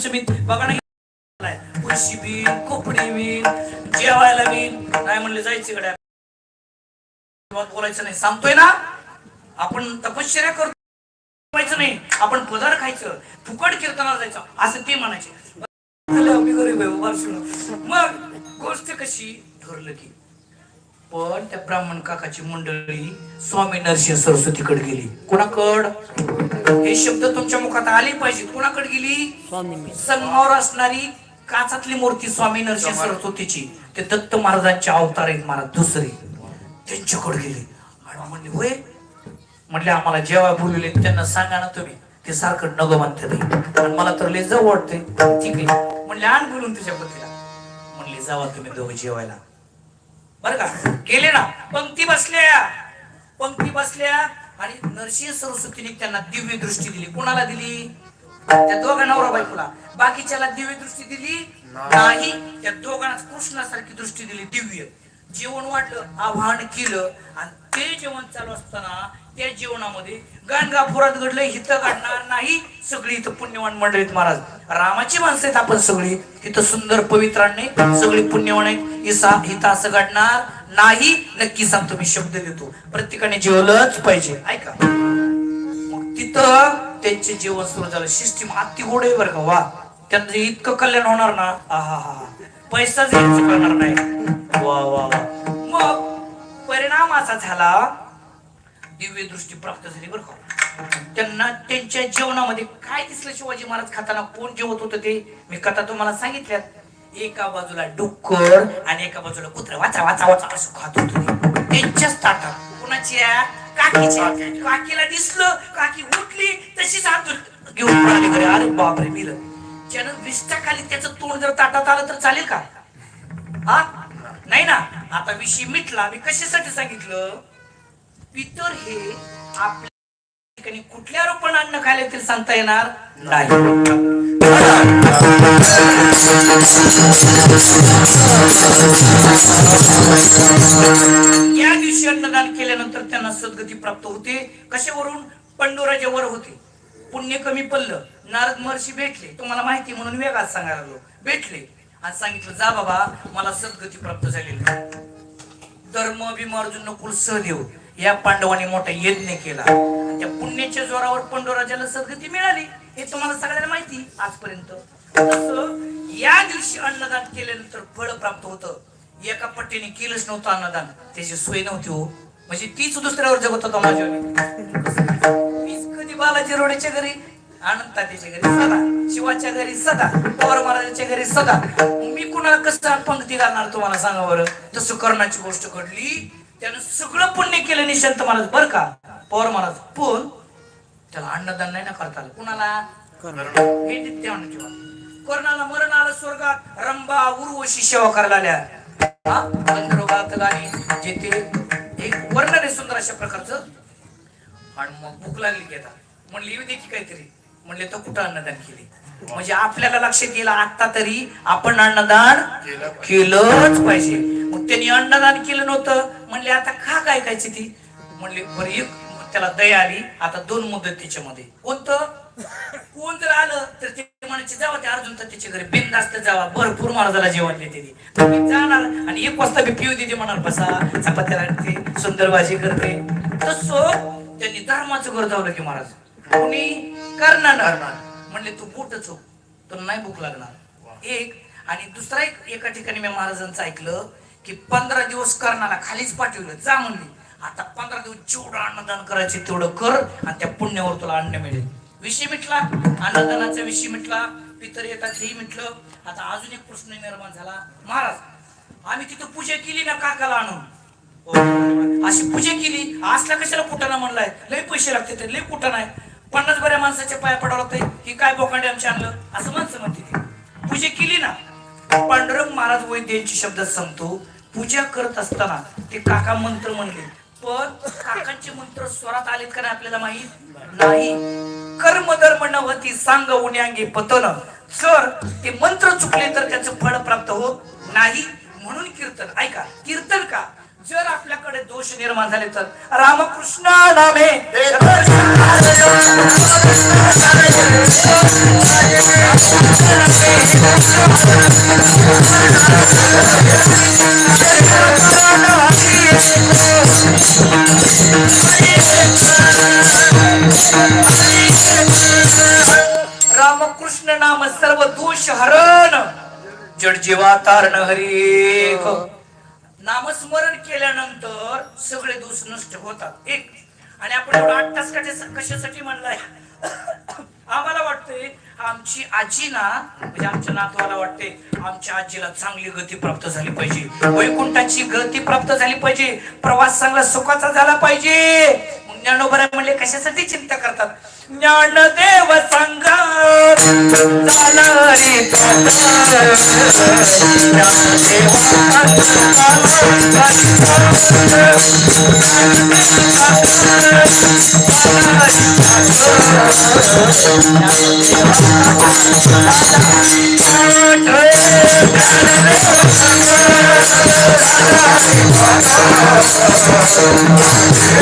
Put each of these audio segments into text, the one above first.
बघा ना पैशी बीन कोपडी जेवायला बीन. नाही म्हणले जायचं इकडे बोलायचं नाही. सांगतोय ना? आपण तपश्चर्या करतो. नाही. आपण पदार खायचं. फुकट कीर्तनाला जायचं. असं ते म्हणायचे. झालं, गरीब आहे मग गोष्ट कशी ठरलं की पण त्या ब्राह्मण काकाची मंडळी स्वामी नरसिंह सरस्वतीकडे गेली. कोणाकड? हे शब्द तुमच्या मुखात आले पाहिजे कोणाकडे गेली? संगमावर असणारी काचातली मूर्ती स्वामी नरसिंह सरस्वतीची. ते दत्त महाराजांचे अवतार आहेत महाराज दुसरे. त्यांच्याकडे गेली. आणि म्हणले होय? म्हणले आम्हाला जेव्हा बोलवले. त्यांना सांगा ना तुम्ही. ते सारखं नग म्हणते मला तर लय जाऊ वाटते ठीक आहे. म्हणले आण बोलून तुझ्या पतीला. म्हणले जावा तुम्ही दोघं जेवायला. बर का? गेले ना. पंक्ती बसल्या. पंक्ती बसल्या आणि नरसिंह सरस्वतीने त्यांना दिव्य दृष्टी दिली. कोणाला दिली? त्या दोघा नवरा बायकोला. बाकीच्याला दिव्य दृष्टी दिली? नाही. त्या दोघांना कृष्णासारखी दृष्टी दिली. दिव्य. जेवण वाटलं आव्हान केलं आणि ते जेवण चालू असताना त्या जीवनामध्ये गाणगापुरात घडलं हित घडणार नाही सगळी इथं पुण्यवान मंडळीत महाराज. रामाची माणसं आहेत आपण सगळी. इथं सुंदर पवित्रांनी सगळी पुण्यवान आहेत. इसा हिथं असं घडणार नाही नक्की सांगतो मी शब्द देतो. प्रत्येकाने जेवलंच पाहिजे ऐका. मग तिथं त्यांचे जीवन सुरू झालं. सिस्टीम अति गोड आहे बरं का वा. त्यांचं इतकं कल्याण होणार ना? आहा हा पैसाच घ्यायचं करणार नाही. वा वा वा. मग परिणाम असा झाला दिव्य दृष्टी प्राप्त झाली बरं का? त्यांना त्यांच्या जेवणामध्ये काय दिसलं शिवाजी महाराज? खाताना कोण जेवत होतं ते? मी कथा तुम्हाला सांगितल्यात. एका बाजूला डुक्कर आणि एका बाजूला कुत्र. वाचा वाचा वाचा असं खात होत त्यांच्याच ताटात. कुणाच्या? काकीच्या. काकीला दिसलं. काकी उठली तशीच हात घेऊन पळाली. घरी अरे बापरे मिलं ज्यानं विष्टाखाली त्याचं तोंड जर ताटात आलं तर चालेल का? हा? नाही ना? आता विषय मिटला. मी कशासाठी सांगितलं? पितर हे आपल्या ठिकाणी कुठल्या रूपाने अन्न खायला तरी सांगता येणार नाही. या दिवशी अन्नदान केल्यानंतर त्यांना सद्गती प्राप्त होते. कशावरून? पंडोराच्या वर होते. पुण्य कमी पडलं. नारद महर्षी भेटले. तुम्हाला माहिती म्हणून वेगळाच सांगायला लागलो भेटले. आणि सांगितलं जा बाबा मला सद्गती प्राप्त झालेली धर्म भीम अर्जुन नकुल सहदेव. या पांडवांनी मोठा यज्ञ केला. त्या पुण्याच्या जोरावर पांडुराजाला सद्गती मिळाली. हे तुम्हाला सगळ्यांना माहिती आजपर्यंत. या दिवशी अन्नदान केल्यानंतर फळ प्राप्त होतं. एका पट्टीने केलंच नव्हतं अन्नदान. त्याची सोय नव्हती हो. म्हणजे तीच दुसऱ्यावर जगत होता माझ्या मीच कधी बालाजी रोड्याच्या घरी आनंद त्याच्या घरी सदा शिवाच्या घरी सदा पवार महाराजांच्या घरी सदा. मी कुणाला कसं पंक्ती घालणार तुम्हाला सांगा बरं? तसं कर्णाची गोष्ट घडली. त्यानं सगळं पुण्य केलं निशांत महाराज बर का? पवार महाराज पण त्याला अन्नदान नाही ना करता आलं. कुणाला? हे नित्य कर्णाला मरण आलं स्वर्गात. रंबा उर्वशी सेवा करायला आल्या. जेथे एक वर्णन आहे सुंदर अशा प्रकारचं आणि मग भूक लागली की आता. म्हणली येऊ दे की काहीतरी. म्हणले तर कुठं अन्नदान केले? म्हणजे आपल्याला लक्षात येईल आता तरी आपण अन्नदान केलंच पाहिजे. मग त्यांनी अन्नदान केलं नव्हतं. म्हणले आता खा काय खायची ती? म्हणले बरं एक त्याला दया आली आता दोन मुद्दे त्याच्यामध्ये कोणतं? कोण जर आलं तर ते म्हणायचे जावा ते अर्जुन तर त्याच्या घरी बिनधास्त जावा भरपूर महाराजाला जेवण देते ती. तर मी जाणार आणि एक वाजता मी पिऊ देते म्हणाल बसा चपात्या लागते सुंदर भाजी करते. तसं त्यांनी धर्माचं घर धावलं की महाराज. कोणी करणार म्हणले तू पोटच हो तर नाही भूक लागणार. एक आणि दुसरा एक एका ठिकाणी मी महाराजांचं ऐकलं की पंधरा दिवस कर्णाला खालीच पाठवलं. जा म्हणली. आता पंधरा दिवस जेवढं अन्नदान करायचे तेवढं कर आणि त्या पुण्यावर तुला अन्न मिळेल. विषय मिटला. अन्नदानाचा विषय मिटला. पितर येतात हे मिटलं. आता अजून एक प्रश्न निर्माण झाला. महाराज आम्ही तिथं पूजा केली ना काकाला आणून? अशी पूजा केली? असला कशाला कुटाणा म्हणलाय? लय पैसे लागते ते लय कुठं नाही पन्नास बऱ्या माणसाच्या पाया पडावं लागतंय. की काय बोकांडे आमच्या आणलं? असं माणसं म्हणते पूजा केली ना? पांडुरंग महाराज वैद्य यांची शब्द संपतो. पूजा करत असताना ते काका मंत्र म्हणले. पण काकांचे मंत्र स्वरात आलेत का नाही आपल्याला माहीत? नाही. कर्म धर्म नवती सांग उन्यांगी पतन. जर ते मंत्र चुकले तर त्याचं फळ प्राप्त होत नाही. म्हणून कीर्तन. ऐका कीर्तन का? जर आपल्याकडे दोष निर्माण झाले तर? रामकृष्ण नामे. रामकृष्ण नाम सर्व दोष हरण. जड जीवा तारण हरी नामस्मरण केल्यानंतर सगळे दोष नष्ट होतात. एक. आणि आपण एवढा आठ तास कशासाठी म्हणलाय? आम्हाला वाटतंय आमची आजी ना म्हणजे आमच्या नातवाला वाटते आमच्या आजीला चांगली गती प्राप्त झाली पाहिजे. वैकुंठाची गती प्राप्त झाली पाहिजे. प्रवास चांगला सुखाचा झाला पाहिजे. ज्ञानोबरा म्हणले कशासाठी चिंता करतात? ज्ञानदेव सांगा झाला रे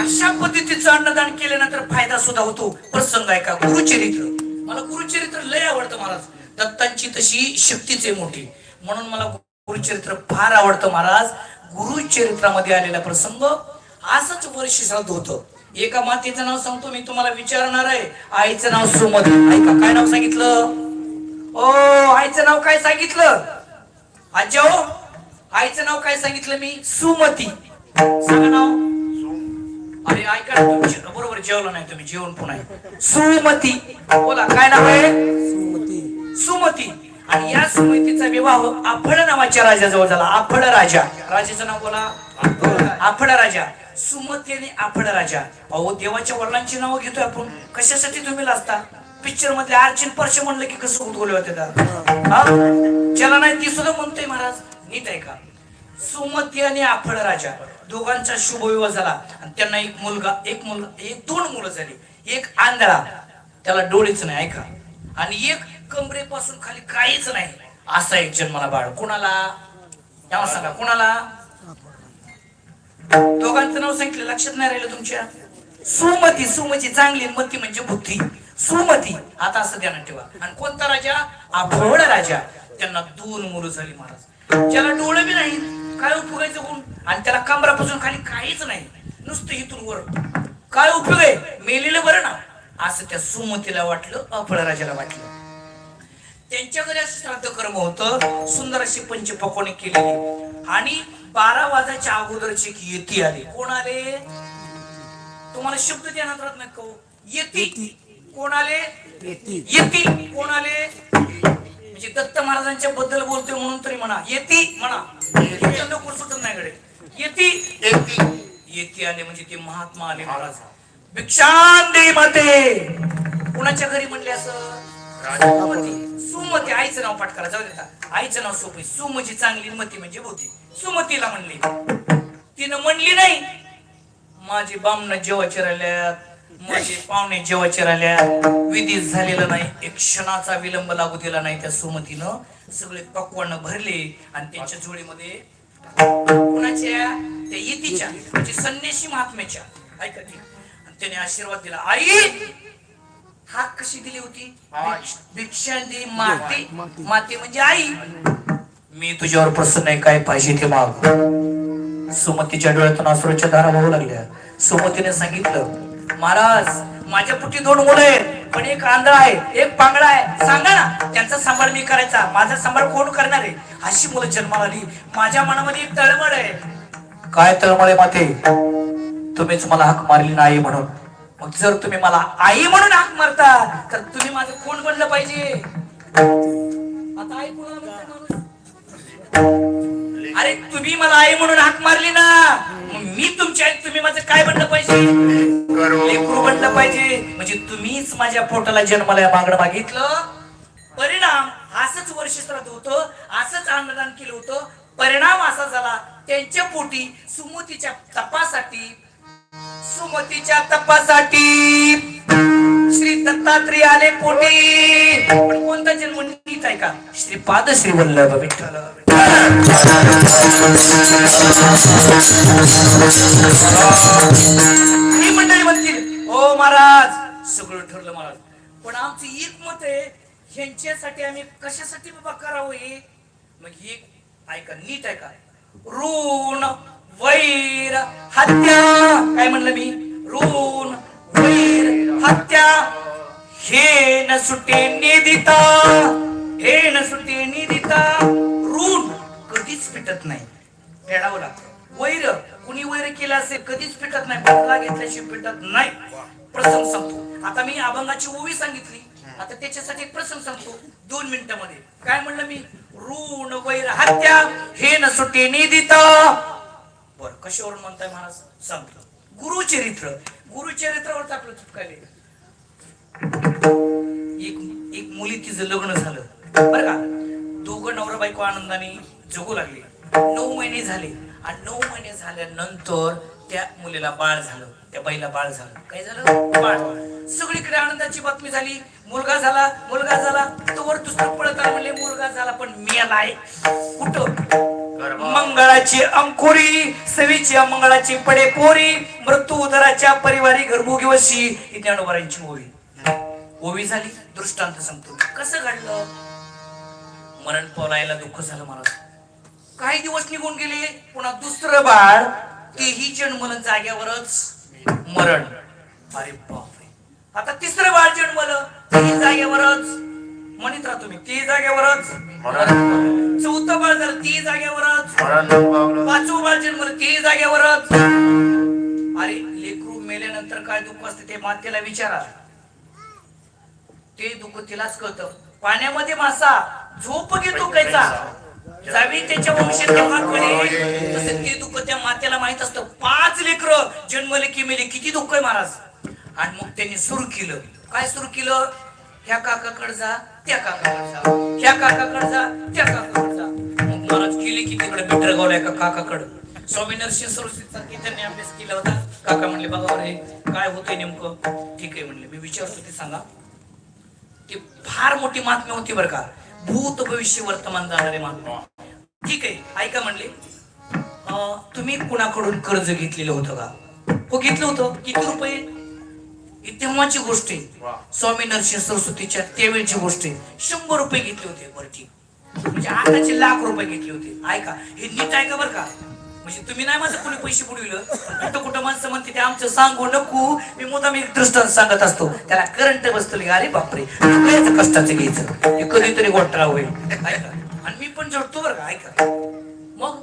अशा पद्धतीचं अन्नदान केल्यानंतर फायदा सुद्धा होतो. प्रसंग आहे का? गुरुचरित्र. मला गुरुचरित्र लय आवडतं महाराज. दत्तांची तशी शक्तीच आहे मोठी. म्हणून मला गुरुचरित्र फार आवडतं महाराज. गुरुचरित्रामध्ये आलेला प्रसंग असंच वर्ष श्राद्ध होतं. एका मातेचं नाव सांगतो मी तुम्हाला विचारणार आहे. आईचं नाव सुमती ऐका काय नाव सांगितलं? ओ आईचं नाव काय सांगितलं? आज्या हो आईचं नाव काय सांगितलं मी? सुमती. सांगा नाव. अरे ऐका बरोबर जेवलं नाही तुम्ही जेवण पुन्हा सुमती. बोला काय नाव आहे? सुमती. आणि या सुमतीचा विवाह आफळ नावाच्या राजाजवळ झाला. आफळ राजा. राजाचं नाव बोला आफळ राजा. सुमती आणि आफळ राजा. अहो देवाच्या वडिलांची नावं घेतोय आपण. कशासाठी तुम्ही लाजता? पिक्चर मधले अर्चिन पर्श म्हणलं की कसं उद्गोले होते हा? ज्याला नाही ती सुद्धा म्हणतोय महाराज. नीट आहे का सुमती आणि आफळ राजा दोघांचा शुभ विवाह झाला. आणि त्यांना एक मुलगा एक मुलगा एक दोन मुलं झाली. एक आंधळा. त्याला डोळेच नाही ऐका. आणि एक कमरेपासून खाली काहीच नाही. असा एक जन्माला बाळ. कोणाला? तेव्हा सांगा कोणाला? दोघांचं नाव सांगितलं लक्षात नाही राहिलं तुमच्या? सुमती सुमती चांगली मती म्हणजे बुद्धी. सुमती आता असं ध्यानात ठेवा. आणि कोणता राजा? आभोळ राजा. त्यांना दोन मुलं झाली महाराज. ज्याला डोळे बी नाही काय उपयोगायचं कोण? आणि त्याला कमरापासून खाली काहीच नाही. नुसतं इथून वर. काय उपयोग आहे? मेलेलं बरं ना. असं त्या सुमतीला वाटलं अफळ राजाला वाटलं. त्यांच्या घरी असं श्राद्ध कर्म होतं. सुंदर अशी पंचपक्वाने केलेली. आणि बारा वाजाच्या अगोदरची येती आली. कोण आले? तुम्हाला शब्द देण्यात राहत नाही का हो? येती. कोण आले? येती. कोण आले? म्हणजे दत्त महाराजांच्या बद्दल बोलतोय म्हणून तरी म्हणा. येती म्हणा. येती. नको सुटत नाही कडे येती. येती. आले म्हणजे ते महात्मा आले महाराज. भिक्षांदी मते. कुणाच्या घरी म्हणले असं? सुमती. सुमती आईचं नाव पाठ करा जाऊ देता आईचं नाव सोपे सु म्हणजे चांगली मती म्हणजे होती सुमतीला म्हणली. तिनं म्हणली नाही. माझी बामण जेवायचे राहिल्यात माझे पाहुणे जेवायचे राहिल्यात विधी झालेला नाही एक क्षणाचा विलंब लागू दिला नाही त्या सुमतीनं. सगळे पक्वान भरले आणि त्यांच्या जोडीमध्ये कुणाच्या? त्या येतीच्या म्हणजे संन्यासी महात्म्याच्या. ऐका त्याने आशीर्वाद दिला. आई! हाक कशी दिली होती? भिक्षा दे माते. माते. म्हणजे आई. मी तुझ्यावर प्रसन्न आहे काय पाहिजे ते माग. सुमतीच्या डोळ्यातून अश्रूच्या धारा वाहू लागल्या. सुमतीने सांगितलं महाराज माझ्या पोटी दोन मुलं आहेत पण एक आंधळा आहे एक पांगळा आहे. सांगा ना त्यांचा सांभाळ मी करायचा माझा सांभाळ कोण करणार आहे? अशी मुलं जन्माला आली. माझ्या मनामध्ये एक तळमळ आहे. काय तळमळ आहे माते? तुम्हीच मला हाक मारली नाही म्हणून. मग जर तुम्ही मला आई म्हणून हाक मारता तर तुम्ही माझं कोण बनलं पाहिजे. आता आई कोणाला? अरे तुम्ही मला आई म्हणून हाक मारली ना मी तुमची आई तुम्ही माझं काय बनलं पाहिजे? लेकरू बनलं पाहिजे. म्हणजे तुम्हीच माझ्या पोटाला जन्माला मागणं मागितलं. परिणाम असंच वर्ष श्राद्ध होतं असंच अन्नदान केलं होतं. परिणाम असा झाला त्यांच्या पोटी सुमतीच्या तपासाठी सुमतीच्या तपासाठी श्री दत्तात्रय आले पोटी. पण कोणता जन्म नीट आहे का? श्रीपाद श्री वल्लभ विठ्ठल. मंडळी म्हणतील हो महाराज सगळं ठरलं महाराज. पण आमचं एक मत आहे ह्यांच्यासाठी आम्ही कशासाठी बाबा करावं हे? मग एक ऐका नीट ऐका. ऋण वैर हत्या. काय म्हणलं मी? ऋण वैर हत्या. हे न सुटे निदिता हे न सुटे निदिता ऋण कधीच पिटत नाही. फेडावं लागतं. वैर कुणी वैर केलं असेल कधीच पिटत नाही. बदला घेतल्याशिवाय पिटत नाही. प्रसंग सांगतो आता मी अभंगाची ओवी सांगितली. आता त्याच्यासाठी एक प्रसंग सांगतो. दोन मिनिटांमध्ये. काय म्हणलं मी? ऋण वैर हत्या. हे न सुटे निदिता बर कशावरून म्हणताय महाराज? सांगतो गुरुचरित्र. गुरुचरित्रावरच आपलं चुटकायले एक एक मुली तिचं लग्न झालं. बरं का? दोघं नवरा बायको आनंदाने जगू लागले. नऊ महिने झाले. आणि नऊ महिने झाल्यानंतर त्या मुलीला बाळ झालं. त्या बाईला बाळ झालं. काय झालं? बाळ. सगळीकडे आनंदाची बातमी झाली. मुलगा झाला मुलगा झाला. तो वर दुसरं पळत म्हणले मुलगा झाला पण मेलाय. कुठं? मंगळाची अंकुरी सवीची मंगळाची पडे पोरी मृत्यू उदराच्या परिवारी गर्भोगी वशी ही ज्ञानोबरांची ओवी ओवी झाली दृष्टांत सांगतो कसं घडलं? मरण पोलायला दुःख झालं मला काही दिवस निघून गेले पुन्हा दुसरं बाळ तेही जन्मल जाग्यावरच. मरण. अरे बापरे. आता तिसरं बाळ जन्मलं तेही जाग्यावरच. म्हणत राहा तुम्ही ती जाग्यावरच चौथं बाळ झालं ती जाग्यावरच पाचवं बाळ जन्मलं ती जाग्यावरच अरे लेकरू मेल्यानंतर काय दुःख असते ते मातेला विचारा. ते दुःख तिलाच कळतं. पाण्यामध्ये मासा झोप घेतो कैचा जावी त्याच्या वंशात तेव्हाकडे तसे ते दुःख त्या मातेला माहीत असतं. पाच लेकर जन्मले की मेले किती दुःख आहे महाराज. आणि मग त्यांनी सुरू केलं. काय सुरू केलं? ह्या काकाकडे जा त्या काकाकडे जा. ह्या काकाकडे जा त्या काकाकडे जा. मग महाराज गेले की तिकडे बिटरगावला एका काकाकडे. स्वामी नरसिंह सरस्वतीचा की त्यांनी अभ्यास केला होता. काका म्हणले बघा रे काय होतंय नेमकं? ठीक आहे म्हणले मी विचारतो ते सांगा. ती फार मोठी महात्मा होती बरं का. भूत भविष्य वर्तमान जाणारे महात्मा. ठीक आहे ऐका म्हणले. तुम्ही कुणाकडून कर्ज घेतलेलं होतं का? हो घेतलं होतं. किती रुपये? ही तेव्हाची गोष्ट आहे. स्वामी नरसिंह सरस्वतीच्या त्यावेळची गोष्ट आहे. शंभर रुपये घेतले होते बरं ठीक म्हणजे आताचे लाख रुपये घेतले होते. ऐका हे नीट ऐका बरं का. म्हणजे तुम्ही नाही माझं कोणी पैसे बुडविलं. कुठं कुठं माणसं म्हणते ते आमचं सांगू नको. मी मुद्दाम एक दृष्टांत सांगत असतो. त्याला करंट बसतो अरे बापरे सगळ्याच कष्टाचं घ्यायचं. हे कधीतरी घोटाळा होईल ऐका. आणि मी पण जोडतो बरं का. ऐका. मग?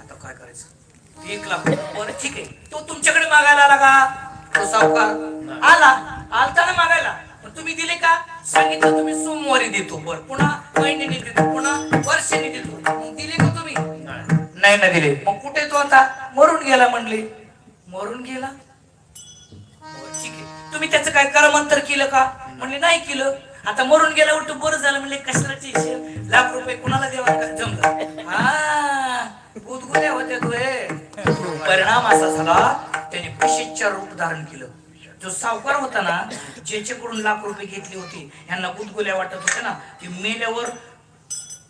आता काय करायचं? एक लाख बरं ठीक आहे. तो तुमच्याकडे मागायला आला का? तो सावकार आला आलता ना मागायला. पण तुम्ही दिले का? सांगितलं तुम्ही सोमवारी देतो. बरं पुन्हा महिन्याने देतो पुन्हा वर्षाने देतो. मग दिले का तुम्ही? नाही ना दिले. मग कुठे तो आता? मरून गेला म्हणले. मरून गेला? ठीक आहे. तुम्ही त्याचं काय करमंतर केलं का? म्हणले नाही केलं. आता मरून गेला उलट बरं झालं. म्हणले कशाला लाख रुपये कुणाला द्यावा का? जमलं? हा. गुदगुल्या होत्या हे. परिणाम असा झाला त्याने पिशेच्या रूप धारण केलं. जो सावकार होता ना ज्याच्याकडून लाख रुपये घेतली होती यांना गुदगुल्या वाटत होत्या ना ती मेल्यावर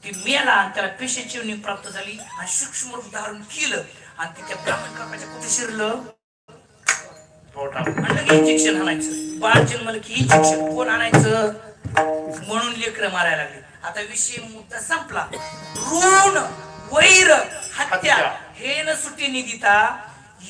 ती मेला आणि त्याला पेशाची प्राप्त झाली आणि सूक्ष्म रूप धारण केलं. आणि ते ब्राह्मण काकाच्या कुठे शिरलं. म्हणलं की इंजेक्शन आणायचं. बाळ जन्मलं की इंजेक्शन कोण आणायचं? म्हणून लेकर मारायला लागले. आता विषय मुद्दा संपला. ऋण वैर हत्या. हे न सुटी निदिता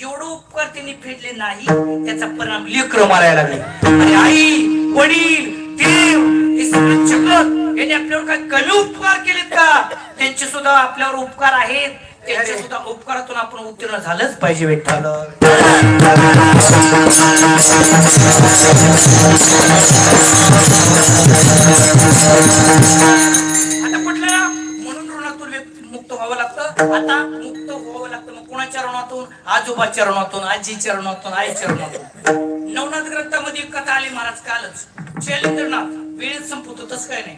एवढं उपकार त्यांनी फेडले नाही त्याचा परिणाम लेकर मारायला लागले. आणि आई वडील देव हे सगळे जगत यांनी आपल्यावर काय कमी उपकार केलेत का? त्यांचे सुद्धा आपल्यावर उपकार आहेत. त्यांच्या सुद्धा उपकारातून आपण उत्तीर्ण झालंच पाहिजे विठ्ठल आता मुक्त व्हावं लागतं. मग कोणाच्या ऋणातून आजोबाच्या ऋणातून आजीच्या ऋणातून आईच्या ऋणातून नवनाथ ग्रंथामध्ये कथा आली महाराज कालच. जैलिंद्रनाथ वेळेत संपवतो तसं काय नाही.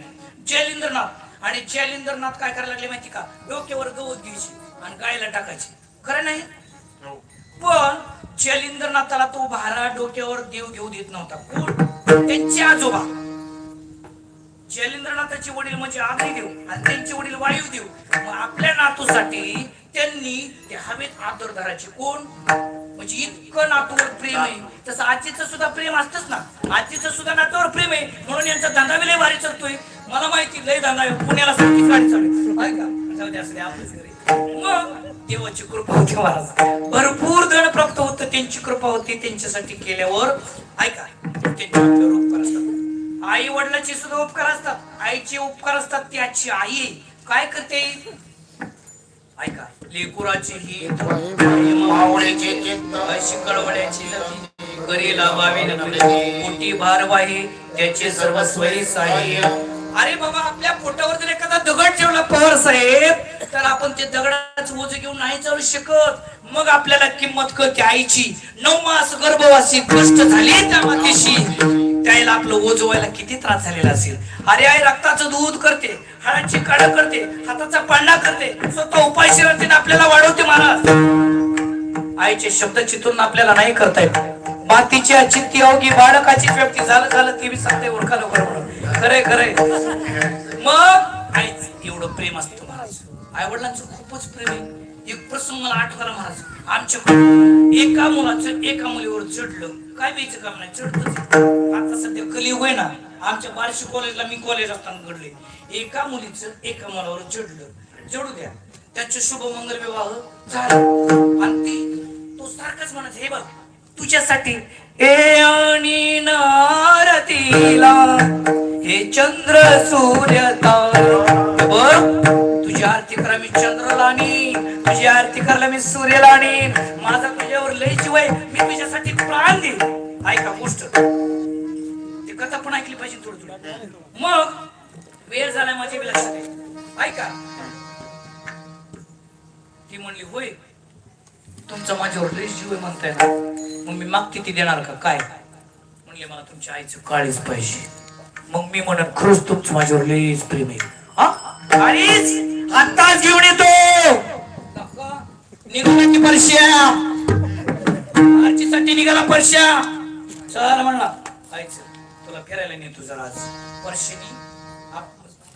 जैलिंद्रनाथ आणि जैलिंद्रनाथ काय करायला लागले माहिती का? डोक्यावर गवत घ्यायची आणि गायला टाकायची. खरं नाही? पण जैलिंद्रनाथाला तो भारा डोक्यावर देव घेऊ देत नव्हता. कोण? त्यांचे आजोबा. जैलेंद्रनाथाचे वडील म्हणजे अग्निदेव आणि त्यांचे वडील वायुदेव मग आपल्या नातूसाठी त्यांनी ते हवेत आदर धरायचे. कोण? म्हणजे इतकं नातूवर प्रेम आहे. तसं आजीचं सुद्धा प्रेम असतच ना. आजीचं सुद्धा नातूवर प्रेम आहे. म्हणून यांचा धंदा बी लय भारी चालतोय. मला माहिती लय धंदा आहे. पुण्याला सारखीच गाडी चालू आहे. का? जाऊ दे आपलंच मग देवाची कृपा होती महाराज. भरपूर धन प्राप्त होतं. त्यांची कृपा होती त्यांच्यासाठी केल्यावर. ऐका त्यांच्या रूप उपकार आई वडिलाचे सुद्धा उपकार असतात. आईचे उपकार असतात ती आजची आई. काय करते? ऐका लेकुराची ही मावळ्याचे अशी कळवण्याची करीला बावी मोठी भारवाही त्याचे सर्वस्वही साही अरे बाबा आपल्या पोटावर जर एखादा दगड ठेवला पवार साहेब तर आपण ते दगडाचं ओझ घेऊन नाही चालू शकत. मग आपल्याला किंमत कळते आईची. नऊ मास गर्भवासी कष्ट झाले त्या मातीशी. त्याला आपलं ओझवायला किती त्रास झालेला असेल? अरे आई रक्ताचं दूध करते हाडाची कडा करते हाताचा पांडा करते स्वतः उपाय शिरते आपल्याला वाढवते महाराज. आईचे शब्द चितून आपल्याला नाही करता येत. मातीची अचिंती अवघी बाळकाची व्यक्ती झालं झालं ते बी सांगते ओळखा लवकर म्हणून. खरे खरंय. मग आईच एवढं प्रेम असतं महाराज. आई वडिलांचं खूपच प्रेम आहे. एक प्रसंग मला आठवला महाराज. आमच्या एका मुलाचं एका मुलीवर चढलं काय व्हायचं काम नाही चढतच आता सध्या कलियुग आहे ना आमच्या बारशी कॉलेजला मी कॉलेज असताना घडले एका मुलीचं एका मुलावर चढलं चढू द्या. त्याचे शुभमंगल विवाह झाला. आणि ती तो सारखाच म्हणत हे बघ तुझ्यासाठी ए आणि नारतीला हे चंद्र सूर्य तारा. बघ तुझ्या आरती करा मी तुझी आरती करायला मी सूर्याला आणीन. माझा तुझ्यावर लय शिवाय मी तुझ्यासाठी प्राण देईन. ऐका गोष्ट. ती कथा पण ऐकली पाहिजे थोडी थोडी. मग वेळ झालाय माझ्या बी लक्षात ऐका. ती म्हणली होय तुमचा माझ्यावर लय जीव आहे म्हणताय ना. मग मी मागते ती देणार का? काय? म्हणले मला तुमच्या आईचं काळीच पाहिजे. मग मी म्हणत खरंच तुमचं माझ्यावर लयच प्रेम आहे. आताच घेऊन येतो परश्या. आरतीसाठी निघाला परश्या. चला म्हणला आईच तुला फिरायला नेतो जरा आज. परश्यानी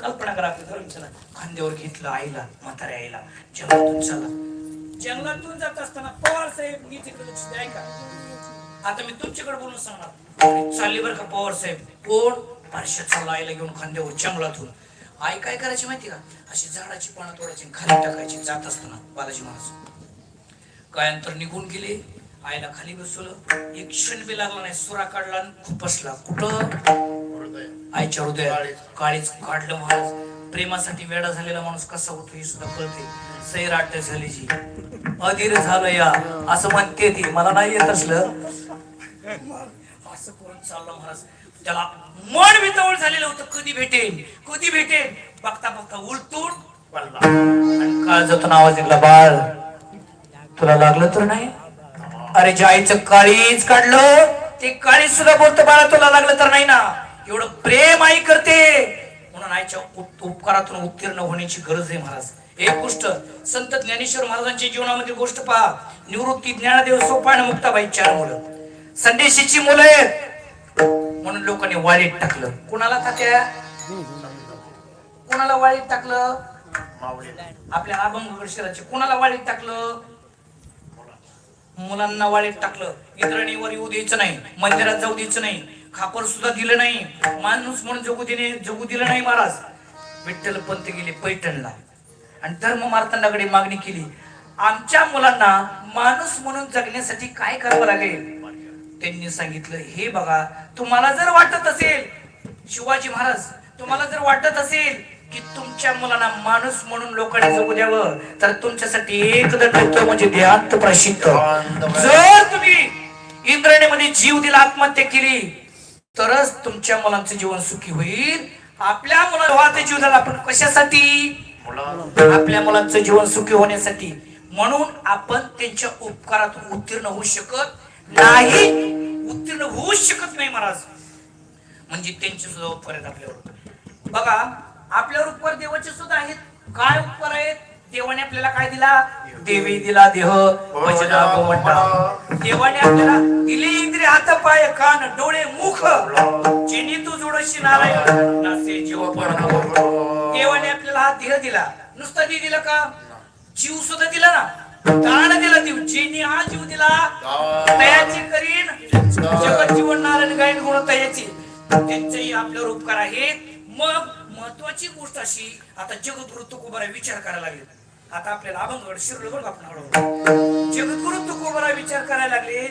कल्पना करा आपल्या धरून चला. खांद्यावर घेतलं आईला म्हाताऱ्या आईला. जंगलातून चला. जंगलातून जात असताना पवार साहेब मी तिकडे लक्ष द्याय का आता मी तुमच्याकडे बोलून सांगणार. चालली बरं का पवार साहेब. कोण? परश्या चालला आईला घेऊन खांद्यावर जंगलातून. आई काय करायची माहिती का? अशी झाडाची पानं तोडायची खाली टाकायची जात असताना बालाजी महाराज. काय अंतर निघून गेले. आईला खाली बसवलं. एक क्षण बी लागला नाही. सुरा काढला आणि खुपसला कुठं? हृदय आईच्या काळीज. काळीच. काढलं महाराज. प्रेमासाठी वेडा झालेला माणूस कसा होतो हे सुद्धा कळते. सैराट झाली जी. अधीर झालं या. असं म्हणते ती. मला नाही येत असलं. असं करून चाललं महाराज. त्याला मन वितवळ झालेलं होतं. कधी भेटेल कधी भेटेल बघता बघता उलटून पडला. आणि काळजातून आवाज निघला बाळ तुला लागलं तर नाही? अरे ज्या काळीच काढलं ते काळीच सुद्धा बोलतं बाळा तुला लागलं तर नाही ना? एवढं प्रेम आई करते. म्हणून आईच्या उपकारातून उत्तीर्ण होण्याची गरज आहे महाराज. एक गोष्ट संत ज्ञानेश्वर महाराजांच्या जीवनामध्ये गोष्ट पहा. निवृत्ती ज्ञानदेव सोपान मुक्ताबाई चार मुलं. संदेशीची मुलं आहेत. म्हणून लोकांनी वाळीत टाकलं. कुणाला खात्या? कुणाला वाळीत टाकलं? आपल्या अभंग शहराचे कुणाला वाळीत टाकलं? मुलांना वाळीत टाकलं. इंद्रणीवर येऊ द्यायचं नाही. मंदिरात जाऊ द्यायचं नाही. खापर सुद्धा दिलं नाही. माणूस म्हणून जगू दिले जगू दिलं नाही महाराज. विठ्ठल पंत गेले पैठणला. आणि धर्म मार्तंडाकडे मागणी केली. आमच्या मुलांना माणूस म्हणून जगण्यासाठी काय करावं लागेल? त्यांनी सांगितलं हे बघा तुम्हाला जर वाटत असेल शिवाजी महाराज तुम्हाला जर वाटत असेल की तुमच्या मुलांना माणूस म्हणून लोकांनी जगू द्यावं तर तुमच्यासाठी एक दंड म्हणजे देहांत प्रसिद्ध जर तुम्ही इंद्राणीमध्ये जीव दिला आत्महत्या केली तरच तुमच्या मुलांचं जीवन सुखी होईल. आपल्या मुलाला जीव झाला आपण कशासाठी? आपल्या मुलांचं जीवन सुखी होण्यासाठी. म्हणून आपण त्यांच्या उपकारातून उत्तीर्ण होऊ शकत नाही. उत्तीर्ण होऊ शकत नाही महाराज. म्हणजे त्यांचे सुद्धा उपकार आहेत आपल्यावर बघा आपल्यावर उपकार देवाचे सुद्धा आहेत. काय उपकार आहेत? देवाने आपल्याला काय दिला? देवी दिला देह. वचना गोवंटा देवाने आपल्याला दिले इंद्रिय हात पाय कान डोळे मुख. जेणे तू जोडशी नारायण नासे जीव पण देवाने आपल्याला हा देह दिला. नुसता देह दिला का? जीव सुद्धा दिला ना. दान दिला देव. जेने हा जीव दिला. तयाची करीन. जगत जीवन नारायण गायन गुण तयाची त्यांचेही आपल्यावर उपकार आहेत मग महत्वाची गोष्ट अशी आता जगद्गुरु तुकोबारा विचार करायला लागले. आता आपल्याला अभंगड शिरलगड आपण हळूहळू जगद्गुरु तुकोबारा विचार करायला लागले.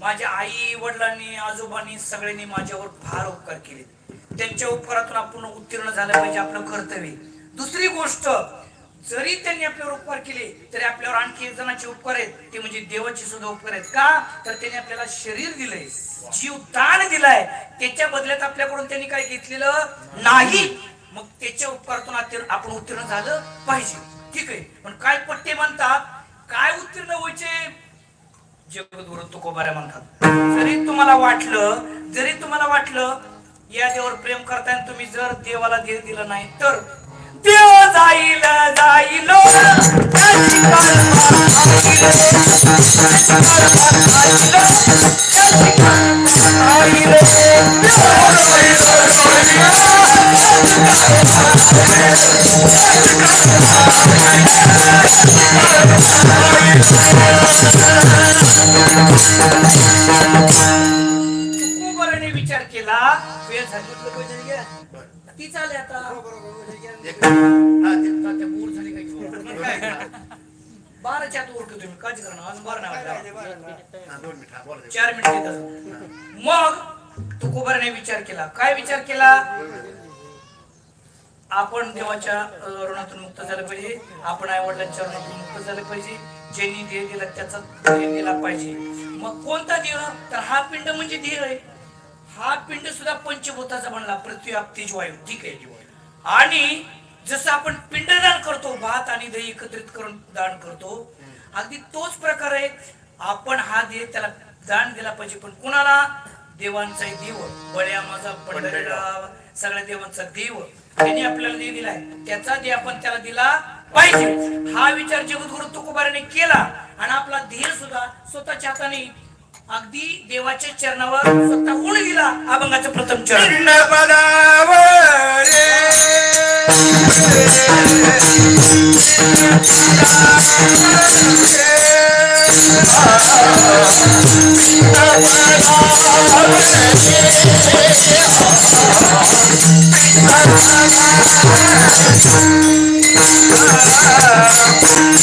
माझ्या आई वडिलांनी आजोबांनी सगळ्यांनी माझ्यावर फार उपकार केले. त्यांच्या उपकारातून आपण उत्तीर्ण झालं पाहिजे आपलं कर्तव्य. दुसरी गोष्ट जरी त्यांनी आपल्यावर उपकार केले तरी आपल्यावर आणखी एक जणांचे उपकार आहेत. ते म्हणजे देवाचे सुद्धा उपकार आहेत. का? तर त्यांनी आपल्याला शरीर दिलंय जीव ताण दिलाय. त्याच्या बदल्यात आपल्याकडून त्यांनी काय घेतलेलं? नाही. मग त्याच्या उपकारातून आपण उत्तीर्ण झालं पाहिजे. ठीक आहे. पण काय पट्टे म्हणतात काय उत्तीर्ण व्हायचे? जगद्गुरु तुकोबाऱ्या म्हणतात. जरी तुम्हाला वाटलं जरी तुम्हाला वाटलं या देवावर प्रेम करताना तुम्ही जर देवाला देव दिलं नाही तर जाईल जाईल त्याची कल्पना त्याची त्याची विचार केला वेळ सांगितलं पाहिजे ती चाले आता. हा, तात्या बोर झाली काय? बाराच्या आत उरकतो तुम्ही काळजी करा अजून बारा नाही. चार मिनिट. मग तुकोबाराने विचार केला. काय विचार केला? आपण देवाच्या ऋणातून मुक्त झालं पाहिजे. आपण आई वडिलांच्या ऋणातून मुक्त झालं पाहिजे. ज्यांनी देह दिला त्याचा देह दिला पाहिजे. मग कोणता देह? तर हा पिंड म्हणजे देह आहे. हा पिंड सुद्धा पंचभूताचा बनला. पृथ्वी आपतेज वायू. ठीक आहे. आणि जसं आपण पिंडदान करतो भात आणि दही एकत्रित करून दान करतो अगदी तोच प्रकार आहे. आपण हा देह त्याला दान दिला पाहिजे. पण कुणाला? देवांचा देव. बळ्या माझा सगळ्या देवांचा देव. त्यांनी आपल्याला देह दिलाय त्याचा देह आपण त्याला दिला पाहिजे. हा विचार जगद्गुरु तुकोबाराने केला. आणि आपला ध्येय सुद्धा स्वतःच्या हाताने अगदी देवाच्या चरणावर स्वतः गुण दिला अभंगाचं प्रथम चरण.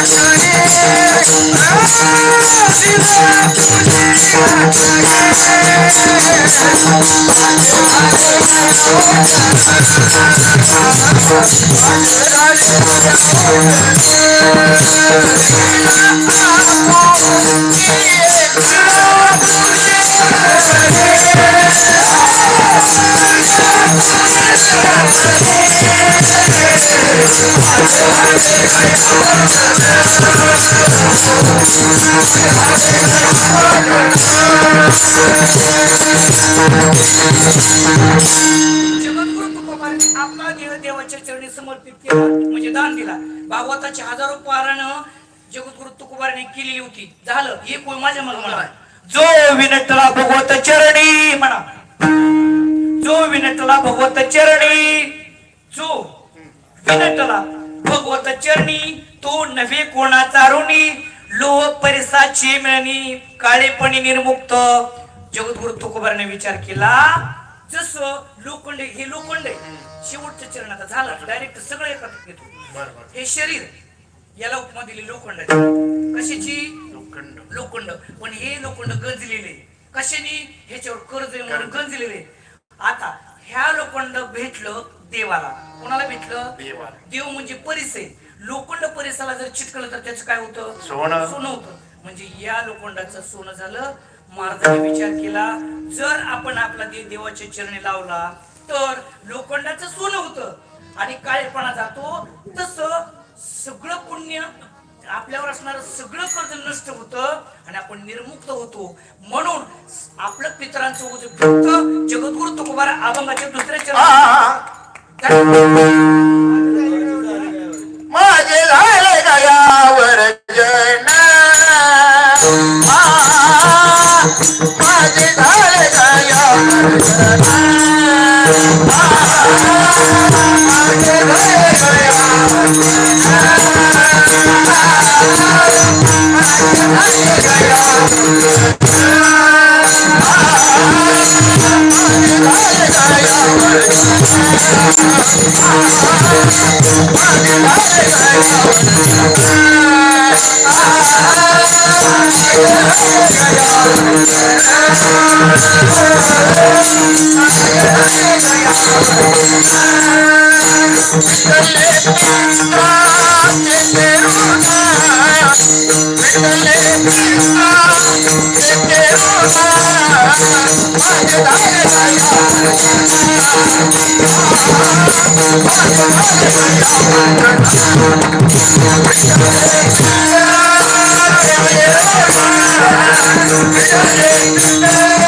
I'm जगद्गुरु आपला देह देवाच्या चरणी समर्पित केला म्हणजे दान दिला. भागवताची हजारो पारायण जगद्गुरु तुकोबाराने केलेली होती. झालं. हे कोण माझ्या मला म्हणा जो विनटला भगवत चरणी म्हणा. जो विनटला भगवत चरणी जो विनटला भगवत चरणी तो नव्हे कोणाचा ऋणी लोह परिसाची मिळणी काळेपणी निर्मुक्त. जगद्गुरु तुकोबाराने विचार केला जसं लोखंड हे लोखंड शेवटच्या चरणाचा झाला डायरेक्ट सगळं एकत्र घेतो. हे शरीर याला उपमा दिली लोखंडाची. कशाची? लोखंड. लोखंड. पण हे लोखंड गंजलेले. कशाने? ह्याच्यावर कर्ज म्हणून गंजलेले. आता ह्या लोखंड भेटलं देवाला. कोणाला भेटलं. देव म्हणजे परिस आहे लोखंड परिसाला जर चिटकलं तर त्याचं काय होतं? सोनं. सोनं होतं. म्हणजे या लोखंडाचं सोनं झालं. महाराजांनी विचार केला जर आपण आपला देव देवाच्या चरणी लावला तर लोखंडाचं सोनं होतं. आणि काळेपणा जातो. तसं सगळं पुण्य आपल्यावर असणारं सगळं कर्ज नष्ट होतं आणि आपण निर्मुक्त होतो. म्हणून आपलं पितरांचं जगद्गुरु तुकोबारा अभंगाच्या दुसऱ्या चरणात. Yeah.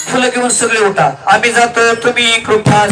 फुलं घेऊन सगळे उठा. आम्ही जातो तुम्ही कृपा